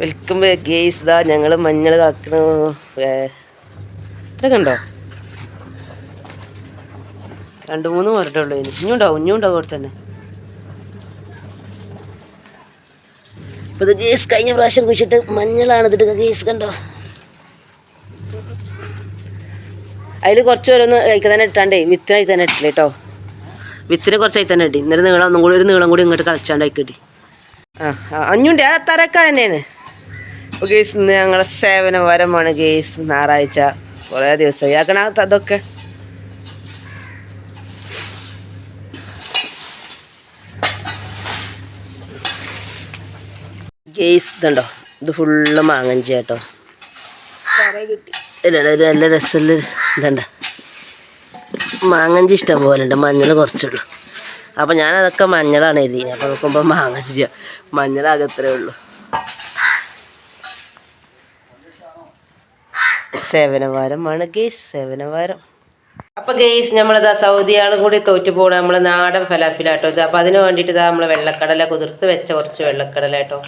Welcome guys ഇതാ ഞങ്ങൾ മഞ്ഞൾ കളക്കണു ഇത്ര കണ്ടോ രണ്ട് മൂന്ന് മരട്ടേ ഉള്ളൂ ഇനി. ഇഞ്ഞുണ്ടോ ഉണ്ടാവും അവിടെ തന്നെ. ഇപ്പൊ ഇത് ഗേസ് കഴിഞ്ഞ പ്രാവശ്യം കുഴിച്ചിട്ട് മഞ്ഞളാണ് ഇതിട്ട് ഗേസ് കണ്ടോ? അതിൽ കുറച്ച് ഓരോന്ന് കഴിക്കാൻ തന്നെ ഇട്ടാണ്ടേ വിത്തിനായി തന്നെ ഇട്ടില്ല കേട്ടോ വിത്തിന് കുറച്ചായി തന്നെ ഇട്ടി. ഇന്നലെ നീളം ഒന്നും കൂടി ഒരു നീളം കൂടി ഇങ്ങോട്ട് കളിച്ചാണ്ടായി കിട്ടി. ആ അഞ്ഞുണ്ട് അത് അത്തരക്ക തന്നെയാണ്. അപ്പോൾ ഗേസ് ഇന്ന് ഞങ്ങളെ സേവന വരമാണ് ഗേസ് ഞായറാഴ്ച കുറേ ദിവസമായി. ആക്കണ അതൊക്കെ. ഗേസ് ഇതുണ്ടോ? ഇത് ഫുള്ള് മാങ്ങഞ്ചി കേട്ടോ. ഇല്ല, ഇല്ല, ഇത് നല്ല രസമുള്ള ഇതുണ്ട. മാങ്ങഞ്ചി ഇഷ്ടം പോലെ ഉണ്ട്. മഞ്ഞൾ കുറച്ചുള്ളൂ അപ്പം ഞാനതൊക്കെ മഞ്ഞളാണ് എഴുതിയത്. അപ്പം നോക്കുമ്പോൾ മാങ്ങഞ്ചിയാണ് മഞ്ഞളാകത്രേ ഉള്ളൂ. സേവനവാരമാണ് ഗെയ്സ് സേവനവാരം. അപ്പൊ ഗെയ്സ് നമ്മളിതാ സൗദിയാണ് കൂടി തോറ്റു പോകണം നമ്മളെ നാടൻ ഫലാഫിലാട്ടോ ഇത്. അപ്പൊ അതിന് വേണ്ടിയിട്ട് ഇതാ നമ്മൾ വെള്ളക്കടല കുതിർത്ത് വെച്ച കുറച്ച് വെള്ളക്കടല കേട്ടോ.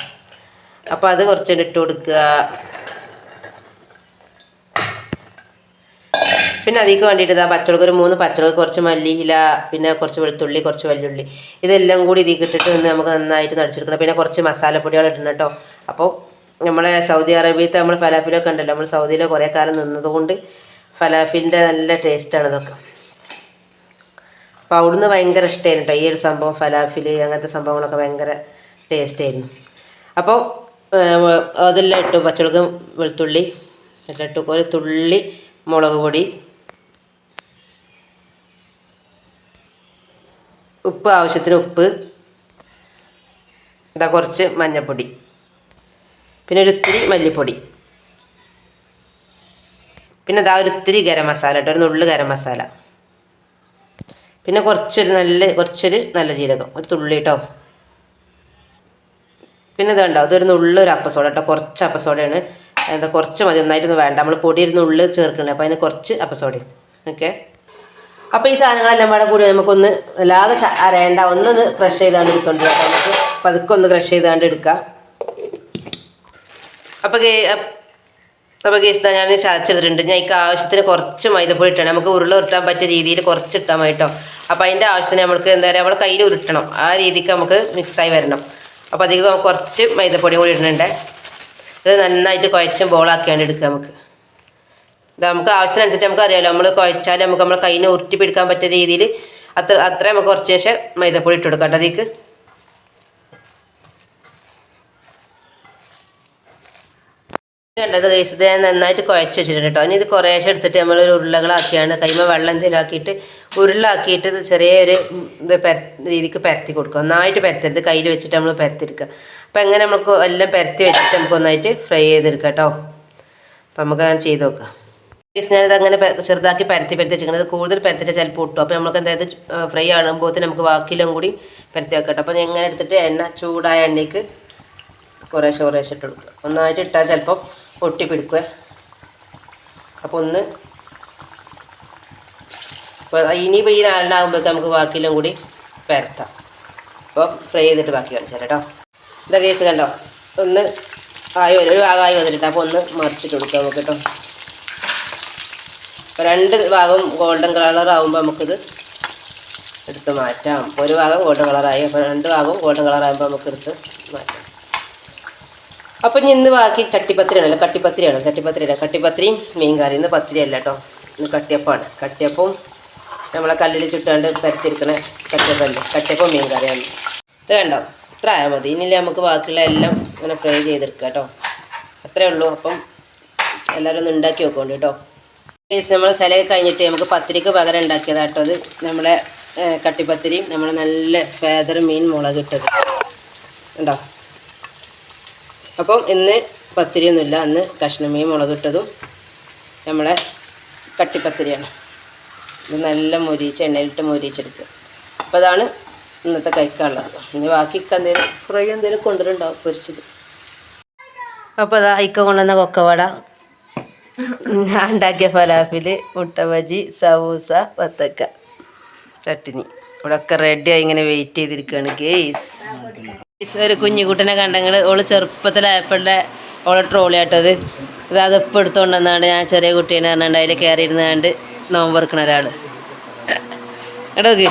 അപ്പൊ അത് കുറച്ച് ഇട്ട് കൊടുക്കുക. പിന്നെ അതിക്ക് വേണ്ടിയിട്ട് ഇതാ പച്ചമുളക് ഒരു മൂന്ന് പച്ചമുളക് കുറച്ച് മല്ലിയില പിന്നെ കുറച്ച് വെളുത്തുള്ളി കുറച്ച് വല്യുള്ളി ഇതെല്ലാം കൂടി ഇതിൽ ഇട്ടിട്ട് നമുക്ക് നന്നായിട്ട് നടിച്ചെടുക്കണം പിന്നെ കുറച്ച് മസാലപ്പൊടികൾ ഇടണം കേട്ടോ. അപ്പോൾ നമ്മളെ സൗദി അറേബ്യത്തെ നമ്മൾ ഫലാഫിലൊക്കെ ഉണ്ടല്ലോ നമ്മൾ സൗദിയിൽ കുറേ കാലം നിന്നതുകൊണ്ട് ഫലാഫിലിന്റെ നല്ല ടേസ്റ്റാണ് ഇതൊക്കെ. അപ്പോൾ അവിടുന്ന് ഭയങ്കര ഇഷ്ടമായിരുന്നു കേട്ടോ ഈ ഒരു സംഭവം ഫലാഫിൽ അങ്ങനത്തെ സംഭവങ്ങളൊക്കെ ഭയങ്കര ടേസ്റ്റ് ആയിരുന്നു. അപ്പോൾ അതെല്ലാം ഇട്ടു പച്ചമുളകും വെളുത്തുള്ളി എല്ലാം ഇട്ടു ഒരു തുള്ളി മുളക് പൊടി ഉപ്പ് ആവശ്യത്തിന് ഉപ്പ് ഇതാ കുറച്ച് മഞ്ഞൾപ്പൊടി പിന്നെ ഒരു ഇത്തിരി മല്ലിപ്പൊടി. പിന്നെ ഇതാ ഒരിത്തിരി ഗരം മസാല കേട്ടോ ഒരു നുള്ളു ഗരം മസാല. പിന്നെ കുറച്ചൊരു നല്ല കുറച്ചൊരു നല്ല ജീരകം ഒരു തുള്ളി കേട്ടോ പിന്നെ ഇത് കണ്ടോ അതൊരു നുള്ളു ഒരു അപ്പസോഡ കേട്ടോ കുറച്ച് അപ്പസോഡയാണ്. എന്താ കുറച്ച് മതി ഒന്നായിട്ടൊന്നും വേണ്ട. നമ്മൾ പൊടി ഒരു നുള്ളു ചേർക്കണേ അപ്പോൾ അതിന് കുറച്ച് അപ്പസോഡ. ഓക്കെ? അപ്പോൾ ഈ സാധനങ്ങളെല്ലാം കൂടെ കൂടി നമുക്കൊന്ന് അല്ലാതെ അരയണ്ട ഒന്നൊന്ന് ക്രഷ് ചെയ്താണ്ട് എടുത്തോണ്ട് നമുക്ക് പതുക്കെ ഒന്ന് ക്രഷ് ചെയ്താണ്ട് എടുക്കാം. അപ്പോൾ അപ്പോൾ കേസ് ഞാൻ ചതച്ചെടുത്തിട്ടുണ്ട്. ഞാൻ എനിക്ക് ആവശ്യത്തിന് കുറച്ച് മൈദപ്പൊടി ഇട്ടണം. നമുക്ക് ഉരുള ഉരുട്ടാൻ പറ്റിയ രീതിയിൽ കുറച്ച് ഇട്ടാൽ മതി കേട്ടോ അപ്പോൾ അതിന്റെ ആവശ്യത്തിന് നമുക്ക് എന്താ പറയുക നമ്മൾ കയ്യിൽ ഉരുട്ടണം. ആ രീതിക്ക് നമുക്ക് മിക്സായി വരണം. അപ്പോൾ അധികം കുറച്ച് മൈദപ്പൊടി കൂടി ഇടുന്നുണ്ട്. ഇത് നന്നായിട്ട് കുഴച്ചും ബോളാക്കിയാണ്ട് എടുക്കുക നമുക്ക്. ഇത് നമുക്ക് ആവശ്യത്തിനനുസരിച്ച് നമുക്ക് അറിയാമല്ലോ നമ്മൾ കുഴച്ചാൽ നമുക്ക് നമ്മളെ കയ്യിൽ ഉരുട്ടി പിടിക്കാൻ പറ്റിയ രീതിയിൽ അത്ര അത്ര നമുക്ക് കുറച്ച് ശേഷം മൈദപ്പൊടി ഇട്ട് കൊടുക്കാം കേട്ടോ അതിലേക്ക്. കണ്ടത് കേസ് ഞാൻ നന്നായിട്ട് കുഴച്ച് വെച്ചിട്ടുണ്ട് കേട്ടോ ഇനി ഇത് കുറേശ്ശെ എടുത്തിട്ട് നമ്മൾ ഒരു ഉരുളകളാക്കിയാണ്. കൈമ വെള്ളം എന്തെങ്കിലും ആക്കിയിട്ട് ഉരുളാക്കിയിട്ട് ഇത് ചെറിയൊരു ഇത് പര രീതിക്ക് പരത്തി കൊടുക്കുക. നന്നായിട്ട് പരത്തരുത്. കയ്യിൽ വെച്ചിട്ട് നമ്മൾ പരത്തിയെടുക്കുക. അപ്പം എങ്ങനെ നമുക്ക് എല്ലാം പരത്തി വെച്ചിട്ട് നമുക്ക് ഒന്നായിട്ട് ഫ്രൈ ചെയ്തെടുക്കാം കേട്ടോ അപ്പം നമുക്ക് അങ്ങനെ ചെയ്ത് നോക്കാം. കേസ് ഞാനിത് അങ്ങനെ ചെറുതാക്കി പരത്തി പരത്തി വെച്ചിരിക്കുന്നത് കൂടുതൽ പരത്തിച്ചാൽ ചിലപ്പോൾ ഒട്ടും. അപ്പോൾ നമുക്ക് എന്തായത് ഫ്രൈ ആകുമ്പോൾ നമുക്ക് വാക്കിലും കൂടി പരത്തി വെക്കട്ടെ അപ്പോൾ ഞാൻ എങ്ങനെ എടുത്തിട്ട് എണ്ണ ചൂടായ എണ്ണയ്ക്ക് കുറേശ്ശെ കുറേശ്ശെ ഇട്ട് കൊടുക്കുക ഒന്നായിട്ട് ഇട്ടാൽ ചിലപ്പോൾ ഒട്ടി പിടിക്കുവേ അപ്പോൾ ഒന്ന് അപ്പോൾ ഇനിയിപ്പോൾ ഈ നാലെണ്ണാകുമ്പോഴേക്ക് നമുക്ക് ബാക്കിയെല്ലാം കൂടി പരത്താം. അപ്പോൾ ഫ്രൈ ചെയ്തിട്ട് ബാക്കി കാണിച്ചു കേട്ടോ. ഇതാ കേസ് കണ്ടോ? ഒന്ന് ആയി ഒരു ഭാഗമായി വന്നിട്ടുണ്ട്. അപ്പോൾ ഒന്ന് മറിച്ചിട്ട് കൊടുക്കാം നമുക്ക് കേട്ടോ. രണ്ട് ഭാഗവും ഗോൾഡൻ കളർ ആകുമ്പോൾ നമുക്കിത് എടുത്ത് മാറ്റാം. ഒരു ഭാഗം ഗോൾഡൻ കളറായി അപ്പോൾ രണ്ട് ഭാഗവും ഗോൾഡൻ കളറാകുമ്പോൾ നമുക്ക് എടുത്ത് മാറ്റാം. അപ്പം ഇനി ഇന്ന് ബാക്കി ചട്ടിപ്പത്തിരിയാണല്ലോ കട്ടിപ്പത്രിയാണോ ചട്ടിപ്പത്തിരിയല്ല കട്ടിപ്പത്തിരിയും മീൻ കറി ഇന്ന് പത്തിരിയല്ല കേട്ടോ. ഇന്ന് കട്ടിയപ്പമാണ്. കട്ടിയപ്പവും നമ്മളെ കല്ലിൽ ചുട്ടാണ്ട് പരത്തിരിക്കണ കട്ടിയപ്പല്ലേ? കട്ടിയപ്പം മീൻ കറിയാണ് ഇത് കണ്ടോ? ഇത്ര ആയാൽ മതി. ഇനിയില്ലേ നമുക്ക് ബാക്കിയുള്ള എല്ലാം ഇങ്ങനെ ഫ്രൈ ചെയ്തെടുക്കാം കേട്ടോ. അത്രേ ഉള്ളൂ. അപ്പം എല്ലാവരും ഒന്ന് ഉണ്ടാക്കി വെക്കോണ്ട് കേട്ടോ. പ്ലീസ് നമ്മൾ ചിലയൊക്കെ കഴിഞ്ഞിട്ട് നമുക്ക് പത്തിരിക്ക് പകരം ഉണ്ടാക്കിയതാ കേട്ടോ അത് നമ്മളെ കട്ടിപ്പത്തിരിയും നമ്മൾ നല്ല ഫേദർ മീൻ മുളക് ഇട്ടത്. ഉണ്ടോ അപ്പം ഇന്ന് പത്തിരിയൊന്നുമില്ല. അന്ന് കഷ്ണമീൻ മുളകിട്ടതും നമ്മളെ കട്ടിപ്പത്തിരിയാണ്. ഇത് നല്ല മൊരിച്ച് എണ്ണയിലിട്ട് മൊരിച്ചെടുക്കുക അപ്പോൾ അതാണ് ഇന്നത്തെ കഴിക്കാനുള്ളത്. ഇനി ബാക്കി എന്തെങ്കിലും ഫ്രൈ എന്തെങ്കിലും കൊണ്ടുവരുന്നുണ്ടാവും പൊരിച്ചത്. അപ്പോൾ അതാ ഐക്ക കൊണ്ടുവന്ന കൊക്കവട. ഞാൻ ഉണ്ടാക്കിയ ഫലാഫിൽ മുട്ട ബജി സമൂസ വത്തക്ക ചട്ടിനി. ഇവിടെ ഒക്കെ റെഡിയായി ഇങ്ങനെ വെയിറ്റ് ചെയ്തിരിക്കുകയാണ് ഗേസ് ഒരു കുഞ്ഞുകുട്ടനെ കണ്ടെങ്കിൽ ഓൾ ചെറുപ്പത്തിലായപ്പോഴെ ഓളെ ട്രോളി ആട്ടത്. ഇത് അതിപ്പോൾ എടുത്തുകൊണ്ട് വന്നാണ്ട് ഞാൻ ചെറിയ കുട്ടീനെ പറഞ്ഞാണ്ട് അതിൽ കയറി ഇരുന്നാണ്ട് നോമ്പ് വെക്കണ ഒരാൾ എടോക്ക്